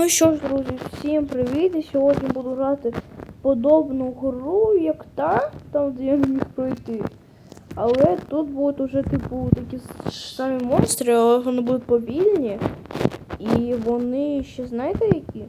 Ну що ж, друзі, всім привіт! І сьогодні буду грати подобну гру, як та, там де я не міг пройти. Але тут будуть уже, типу, такі самі монстри, але вони будуть повільні. І вони ще знаєте які?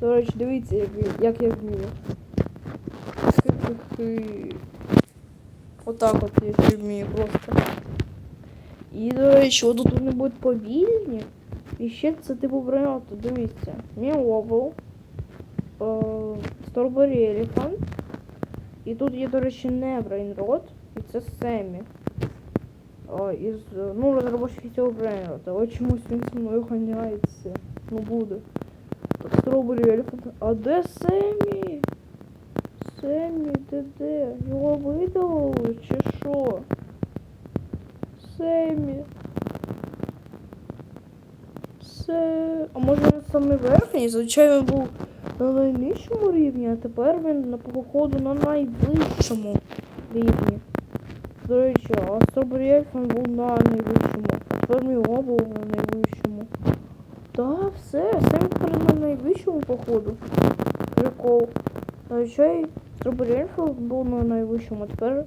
До речі, дивіться, як, як я вмію. Отак от я вмію просто. І, до речі, от тут вони будуть повільні. І ще це типу броньота, дивіться. Міовол, е, Strawberry Elephant. І тут є, до речі, не Брейнрод, і це Семі. О, із, ну, розробочий цього Брейнрода. Але чомусь він зі мною ганяється. Ну буде. Strawberry Elephant. А де Семі? Семі, де де? Його видалили чи що? Семі. Це. А може він саме верхній? Звичайно, він був на найнижчому рівні, а тепер він на походу на найвищому рівні. До речі, а Strawberry Elephant був на найвищому. Тепер мій був на найвищому. Та, все, сам тепер на найвищому походу. Прикол. Strawberry Elephant був на найвищому, а тепер.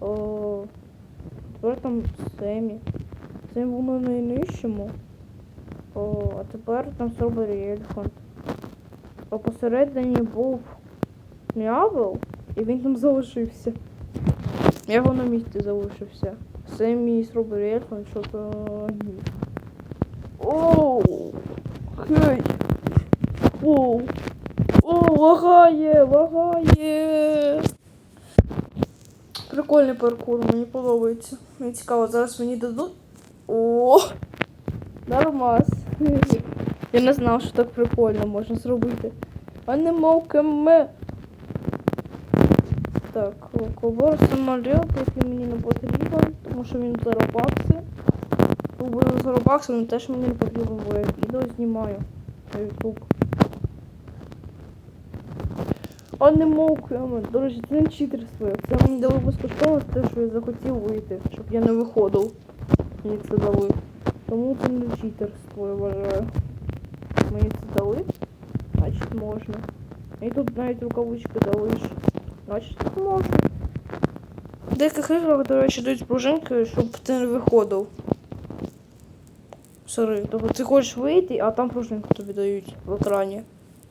О, тепер там Семі. Семі був на найнижчому. О, а тепер там Strawberry Elephant. А посередині був Міавел, і він там залишився. Я його на місці залишився. Це мій Strawberry Elephant, що то ні. Оу! Хей! Оу! О, лагає, лагає! Прикольний паркур, мені подобається. Мені цікаво, зараз мені дадуть. О! Нормас. Я не знав, що так прикольно можна зробити. А не мовками. Так, ковор самоліт, який мені не потрібен, тому що він за робакси. Буде за він теж мені не потрібен, бо я відео знімаю на YouTube. А не мовками. До речі, це не читерство. Це мені дали безкоштовно те, що я захотів вийти, щоб я не виходив. Мені це дали. Тому це не читерство, я вважаю. Мені це дали, значить можна. І тут навіть рукавички дали. так можна. В деяких іграх, до речі, дають пружинки, щоб ти не виходив. Сори, тобто ти хочеш вийти, а там пружинку тобі дають в екрані.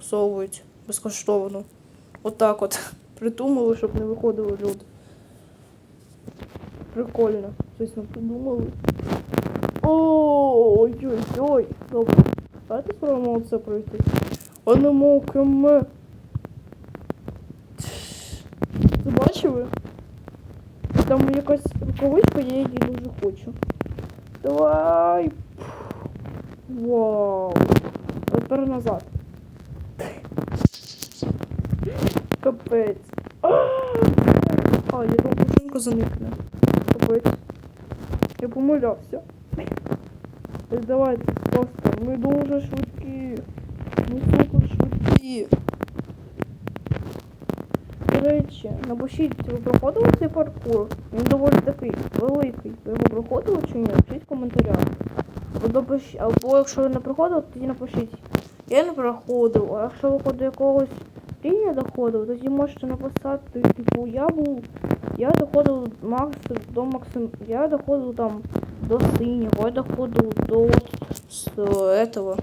Всовують безкоштовно. Отак от. Придумали, щоб не виходили люди. Прикольно. Щось ми придумали. Ой-ой-ой. Добре. Давайте спробуємо це пройти. Не мовками. Це бачили? Там якась рукавичка, я її дуже хочу. Давай. Вау. Тепер назад. Капець. А, я думав, машинка заникне. Капець. Я помилявся. Так давайте просто. Ми дуже швидкі. Ми супер швидкі. До речі, напишіть, ви проходили цей паркур? Він доволі такий великий. Ви його проходили чи ні? Напишіть в коментарях. Або, або якщо ви не проходили, тоді напишіть. Я не проходив, а якщо ви до якогось рівня доходив, тоді можете написати, типу, я був. Я доходив макс до максим. Я доходив там до синього, я доходив до этого.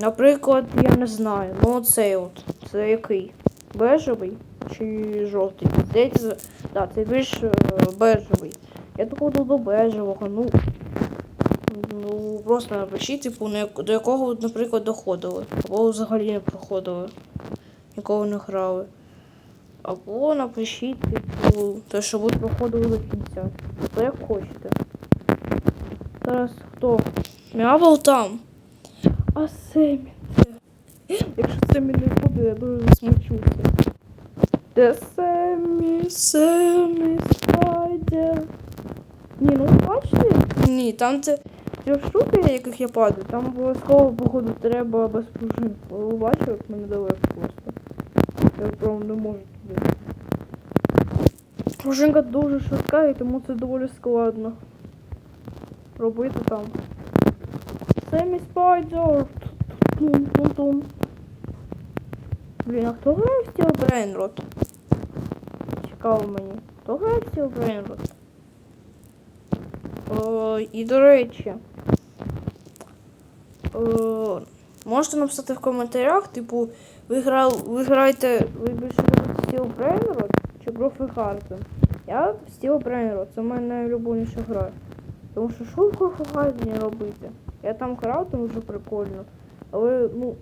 Наприклад, я не знаю. Ну оцей от. Це який? Бежевий чи жовтий? Здається, так, це більш е, бежевий. Я доходив до бежевого, ну. Ну, просто напишіть, типу, до якого, наприклад, доходили. Або взагалі не проходили. Нікого не грали. Або напишіть, типу, те, що ви проходили до кінця. То як хочете. Зараз хто? Мявол там. А Семі це. Якщо Семі не буде, я дуже засмучуся. Де Семі? Семі, спайдер. Ні, ну бачите? Ні, там це ті штуки, яких я падаю, там обов'язково, походу, треба без пружин. Ви бачите, як мене далеко просто. Я прям не можу туди. Пружинка дуже швидка і тому це доволі складно. Робити там. Семі спайдер. Блін, а хто грає в Steel Brainrot? Цікаво мені. Хто грає в Steel Brainrot? О, і до речі. О, можете написати в коментарях, типу, ви, грали, ви граєте, ви більше любите Steel Brainrot чи Graphic Garden? Я в Steel Brainrot, це моя найулюбленіша гра. Тому що що в Garden робити? Я там грав, тому що прикольно. Але, ну,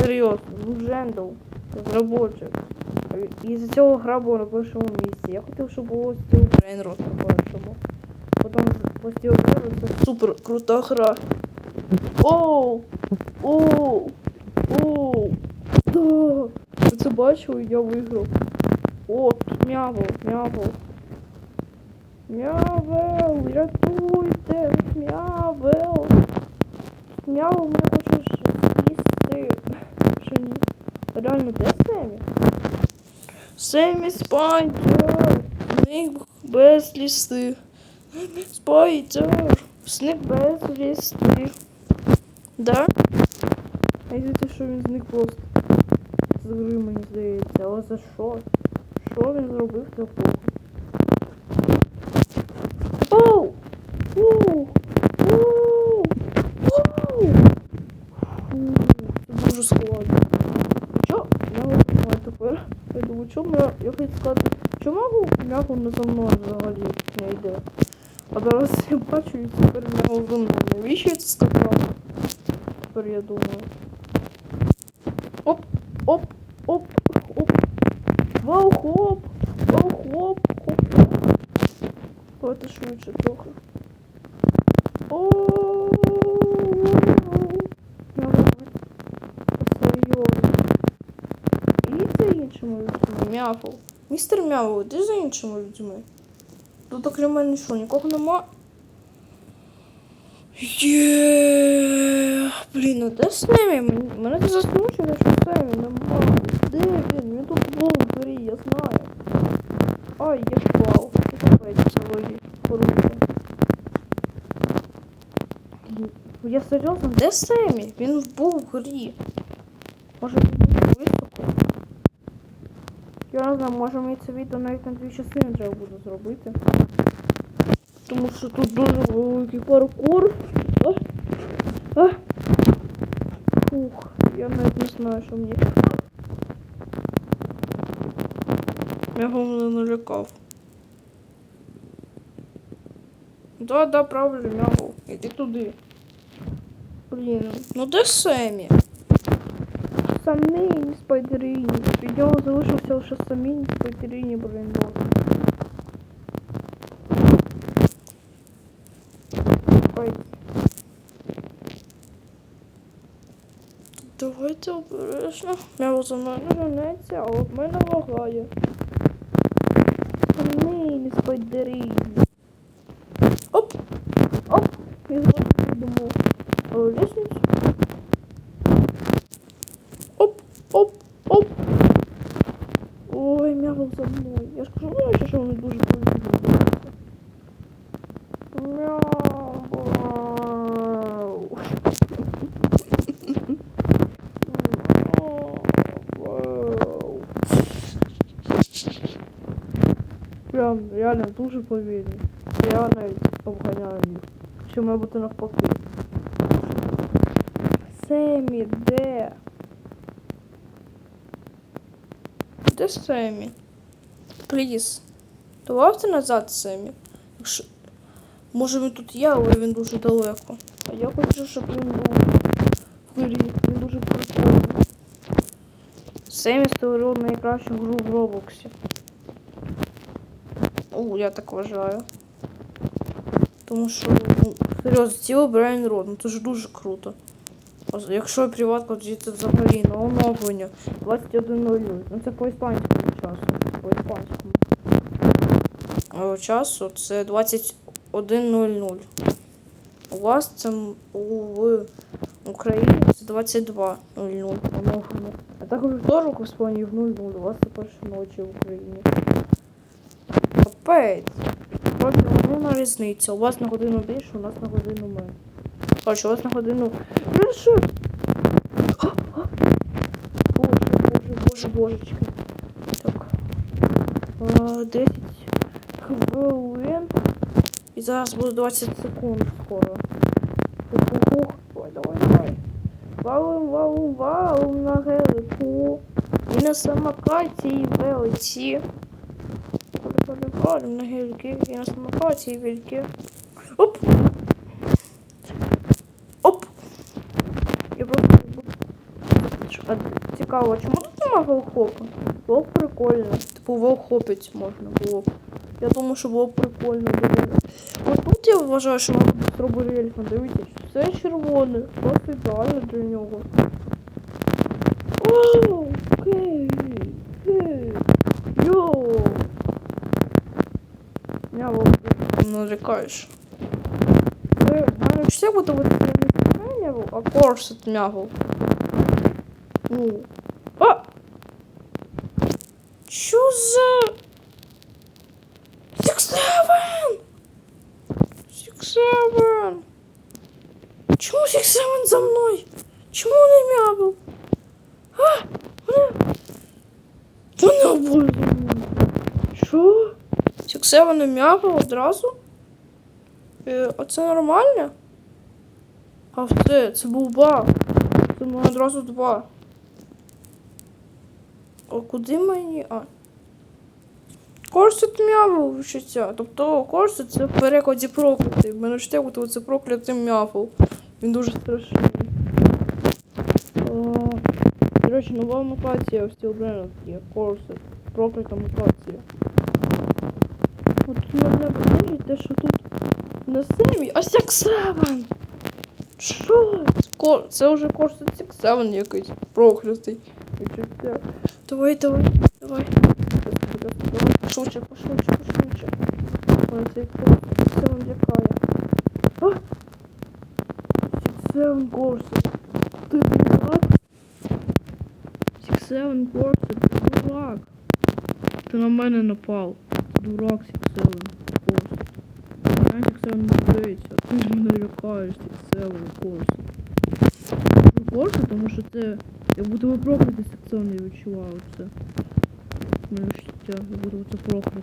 серйозно, ну Жендл, розробочик. І за цього гра була на першому місці. Я хотів, щоб було Steel Brainrot на першому. Потім по Steel Brainrot це супер крута гра. Оу! Оу! Оу! Да! Ви це бачили? Я виграв. О, тут м'явол, м'явол. М'явел, рятуйте, м'явел. М'явол мене хоче з'їсти. Що ні? Реально, де Семі? Семі Спайдер! Сник без лісти. Спайдер! Сник без лісти. Да? А я здається, що він зник просто. З гри, мені здається. Але за що? Що він зробив такого? Дуже складно. Що? Я тепер. Я думаю, чому я, я хочу сказати, чому м'яко не за мною взагалі не йде? А зараз я бачу і тепер м'яко за мною. Навіщо я це сказав? Тепер я думаю. Оп, оп, оп, оп. Вау, хоп, вау, хоп, хоп. Швидше трохи. О, Серйозно. І за М'яфл. Містер М'яфл, де за іншими людьми? Тут окрім мене що, нікого нема? Є. Блін, а де Семі? Мені- Мене це засмучує, що Семі нема. Де він? Він тут був горі, я знаю. Ай, я впав. Це капець взагалі. Круто. Я серйозно, де Семі? Він був в горі. Може? Я не знаю, може мені це відео навіть на дві частини треба буде зробити. Тому що тут дуже великий паркур. А? А? Фух, я навіть не знаю, що мені. Я його мене налякав. Да, да, правильно, мягу. Іди туди. Блін, ну де Семі? Самінь спайдерині. Від нього залишився лише самінь спайдерині. Ой. Давайте обережно. М'яво за мною не женеться, а от мене лагає. Самінь спайдерині. Оп! Оп! Я зробив думав. Лісницю. Оп, оп, оп. Ой, м'явол за мною. Я ж кажу, ну, що вони дуже повільно робляться. Мяу. Мяу. Прям реально дуже повільно. Я навіть обганяю їх. Що має бути навпаки. Семі, де? Де Семі? Пліз. Добавте назад Семі. Може він тут є, але він дуже далеко. А я хочу, щоб він був в грі. Він дуже прикольний. Семі створив найкращу гру в Роблоксі. О, я так вважаю. Тому що, ну, серйозно, цілий Брайан Род, ну це ж дуже круто. Якщо приватка, тоді це взагалі на оновлення 21.00. Ну це по іспанському часу. По іспанському. Часу це 21.00. У вас це у в Україні це 22.00 оновлення. А також вторник в Іспанії в 00. У вас це перша ночі в Україні. Капець. Просто година різниця. У вас на годину більше, у нас на годину менше. Короче, у вас на годину більше. божечки. Так. 10 хвилин. І зараз буде 20 секунд скоро. Ух-ух-ух. Давай, давай, давай. Валим, валим, валим на гелику. І на самокаті і велиці. Валим, валим на гелики. І на самокаті і великі. Оп! Оп! Я просто... Цікаво, чому тут нема велохопа? Було б прикольно. Типу велохопець можна було. Я думаю, що було б прикольно доволі. От тут я вважаю, що можна зробити рельфа. Дивіться, все червоне. Просто ідеально для нього. Вау! Окей! Окей! Йоу! Я вам нарікаєш. Це мене все буде от не мягов, а корсет мягов. Ну. А! Що за... Six Seven! Six Seven! Six Seven за мною? Чому не мягов? А! Мене... Вони обоє за мною. Що? Seven не мягов одразу? Е, а це нормально? А це, це був баг. В одразу два. А куди мені? А. Корсет м'явол вчиться. Тобто корсет це в перекладі проклятий. Мене чте, от це проклятий м'явол. Він дуже страшний. Речі, нова мутація в Steel є. Корсет. Проклята мутація. От мене бентежить те, що тут на семі. А Сек Севен! Що? Це вже корсет Сек Севен якийсь. Проклятий. Давай, давай, давай. Пошвидше, пошвидше, пошвидше. Ой, цей корсет Севен лякає. А! Сек Севен корсет. Ти дурак? Севен корсет, ти дурак. Ти на мене напав. Дурак Сек Севен корсет. Я Сек Севен не здається. Ти ж мене лякаєш Сек Севен корсет. Корсет, тому що це... Я буду випроклятий секціон, я відчуваю це. Моє життя, я буду це проклятий.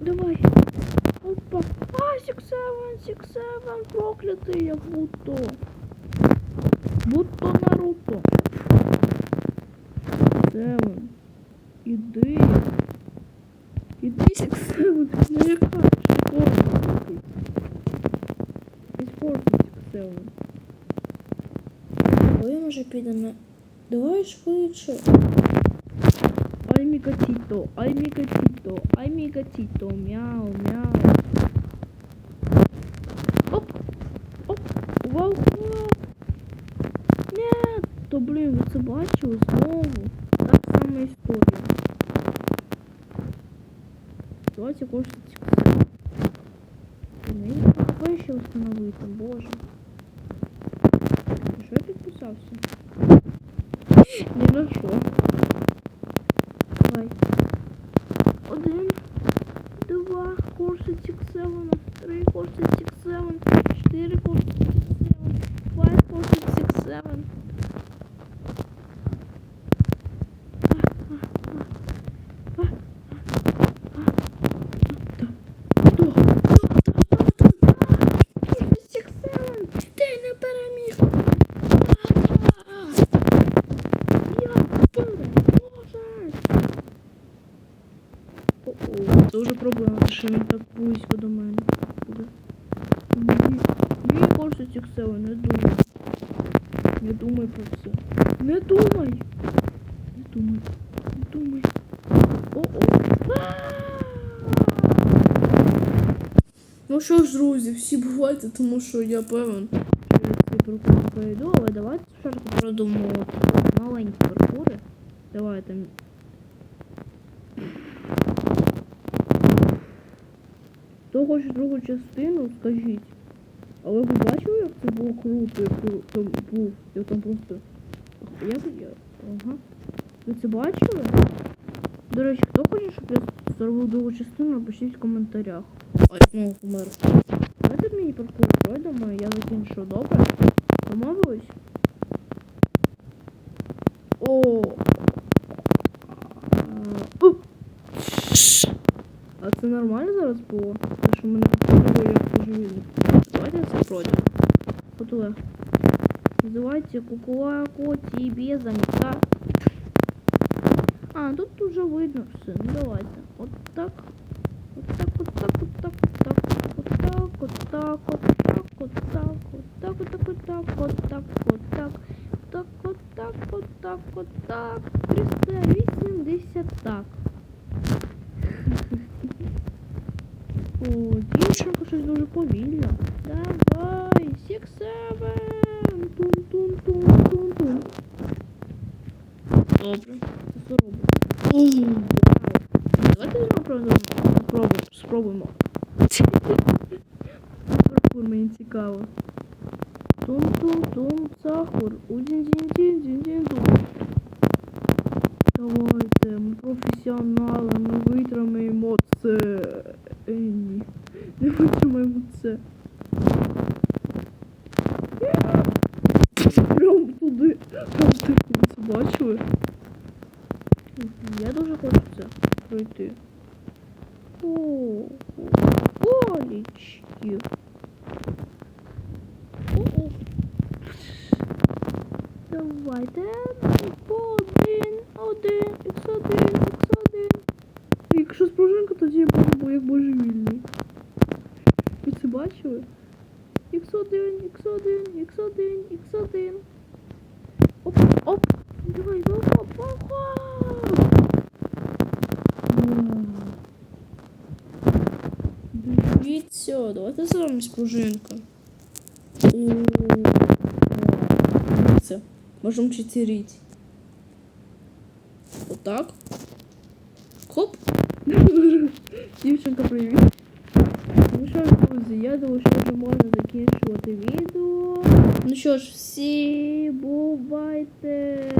Давай. Опа. А, сіксевен, сіксевен, проклятий, як будто. Будто Наруто. Севен. Іди. Іди, сіксевен, не лякаєш, проклятий. Іспортний сіксевен. Ой, може піде на... Давай швидше. Ай мігатіто, ай мігатіто, ай мігатіто, мяу, мяу. блін, ви це бачили знову. Так сама історія. Давайте коштує все. Мені треба ще встановити, боже. Це проблема, що він так близько до мене буде. Ні, ні, корсу Сіксева, не думай. Не думай про це. Не думай. Не думай. Не думай. О-о. Ну що ж, друзі, всі бувайте, тому що я певен, що я цей паркур пройду, але давайте спочатку от маленькі паркури. Давайте. хто хоче другу частину, скажіть. Але ви бачили, як це було круто, як там був. Я там просто... Я я... Ага. Ви це бачили? До речі, хто хоче, щоб я зробив другу частину, пишіть в коментарях. Ой, ну, помер. Давайте мені паркур пройдемо, я закінчу добре. Домовились? О. А це нормально зараз було? Те, що мене покинуло як божевільник. Давайте це пройдемо. Готове. Називається кукуако тебе заміка. А, тут уже видно все. Ну давайте. От так. От так, от так, от так, от так. От так, от так, от так, от так, от так, от так, от так, от так, от так. Так, от так, от так, от так. 380 так. вільно. Давай, сексавам! Тун-тун-тун-тун-тун. Добро. Добре, це зробимо. Давайте спробуємо. Спробуємо. Просто не побачили? Я дуже хочу це пройти. Дивіться, давайте зробимо спружинка. Це. Можемо читерить. Отак. Хоп. Дівчинка, привіт. Ну що ж, друзі, я думаю, що вже можна закінчувати відео. Ну що ж, всі бувайте.